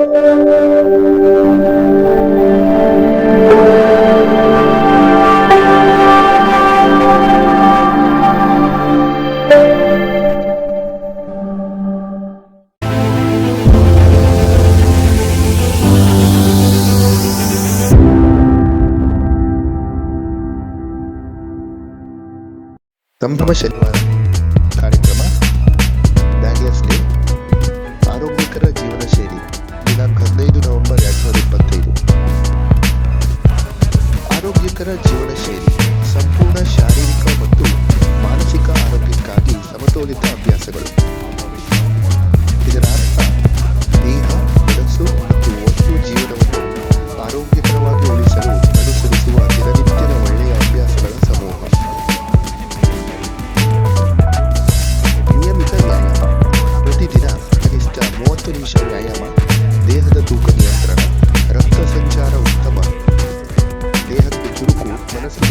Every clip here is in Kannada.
Tấm mới xịn mà ದಿನಾಂಕ ಹದಿನೈದು ನವೆಂಬರ್ ಎರಡು ಸಾವಿರದ ಇಪ್ಪತ್ತೈದು ಆರೋಗ್ಯಕರ ಜೀವನ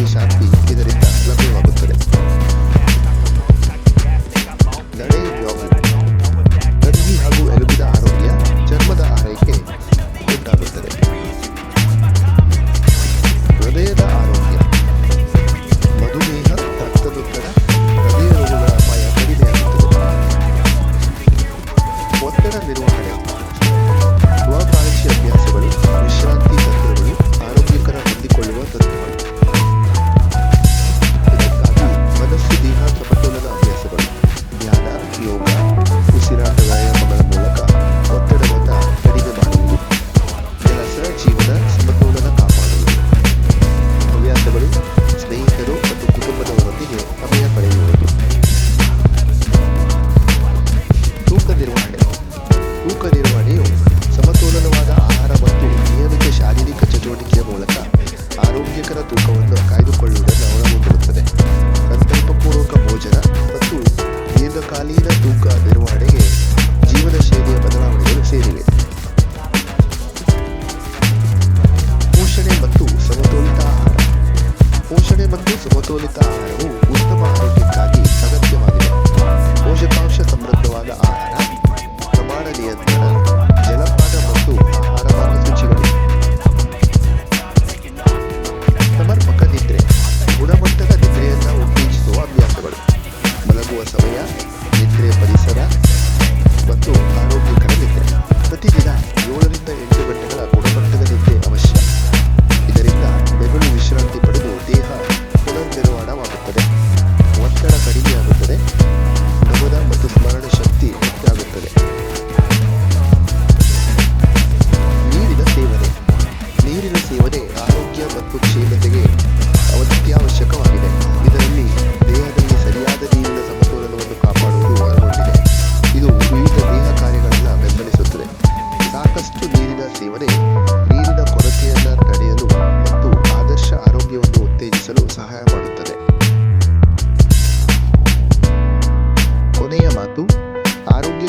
সাত ತೂಕ ನಿರ್ವಹಣೆಯು ಸಮತೋಲನವಾದ ಆಹಾರ ಮತ್ತು ನಿಯಮಿತ ಶಾರೀರಿಕ ಚಟುವಟಿಕೆಯ ಮೂಲಕ ಆರೋಗ್ಯಕರ ತೂಕವನ್ನು ಕಾಯ್ದುಕೊಳ್ಳುವುದನ್ನು ಒಳಗೊಂಡಿರುತ್ತದೆ ಸಂಕಲ್ಪಪೂರ್ವಕ ಭೋಜನ ಮತ್ತು ದೀರ್ಘಕಾಲೀನ ತೂಕ ನಿರ್ವಹಣೆಗೆ ಜೀವನ ಶೈಲಿಯ ಬದಲಾವಣೆಗಳು ಸೇರಿವೆ. ಪೋಷಣೆ ಮತ್ತು ಸಮತೋಲಿತ ಆಹಾರ. ಪೋಷಣೆ ಮತ್ತು ಸಮತೋಲಿತ ಆಹಾರವು ಉತ್ತಮ ಆರೋಗ್ಯಕ್ಕಾಗಿ ಅಗತ್ಯವಾಗಿದೆ. ಪೋಷಕಾಂಶ ಸಮೃದ್ಧವಾದ ಆಹಾರ ಪ್ರಮಾಣ ನಿಯಂತ್ರಣ ಜಲಪಾತ ಮತ್ತು ಆಹಾರ ಮಾರ್ಗಸೂಚಿಗಳು ಸಮರ್ಪಕ ನಿದ್ರೆ, ಗುಣಮಟ್ಟದ ನಿದ್ರೆಯನ್ನು ಉತ್ತೇಜಿಸುವ ಅಭ್ಯಾಸಗಳು. ಮಲಗುವ ಸಮಯ, ನಿದ್ರೆ ಪರಿಸರ ಮತ್ತು ಆರೋಗ್ಯಕರ ನಿದ್ರೆ. ಪ್ರತಿದಿನ ಏಳರಿಂದ ಎಂಟು ಗಂಟೆಗಳ ಗುಣಮಟ್ಟದ ನಿದ್ರೆ ಅವಶ್ಯ. ಇದರಿಂದ ಮೆದುಳು ವಿಶ್ರಾಂತಿ ಪಡೆದು ದೇಹ ಪುನರ್ನಿರ್ಮಾಣವಾಗುತ್ತದೆ ಒತ್ತಡ ಕಡಿಮೆಯಾಗುತ್ತದೆ.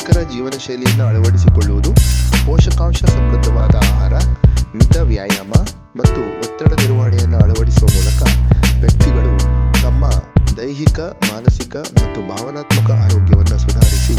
ಆರೋಗ್ಯಕರ ಜೀವನ ಶೈಲಿಯನ್ನು ಅಳವಡಿಸಿಕೊಳ್ಳುವುದು ಪೋಷಕಾಂಶ ಸಮೃದ್ಧವಾದ ಆಹಾರ, ಮಿತ ವ್ಯಾಯಾಮ ಮತ್ತು ಒತ್ತಡ ನಿರ್ವಹಣೆಯನ್ನು ಅಳವಡಿಸುವ ಮೂಲಕ ವ್ಯಕ್ತಿಗಳು ತಮ್ಮ ದೈಹಿಕ, ಮಾನಸಿಕ ಮತ್ತು ಭಾವನಾತ್ಮಕ ಆರೋಗ್ಯವನ್ನು ಸುಧಾರಿಸಿ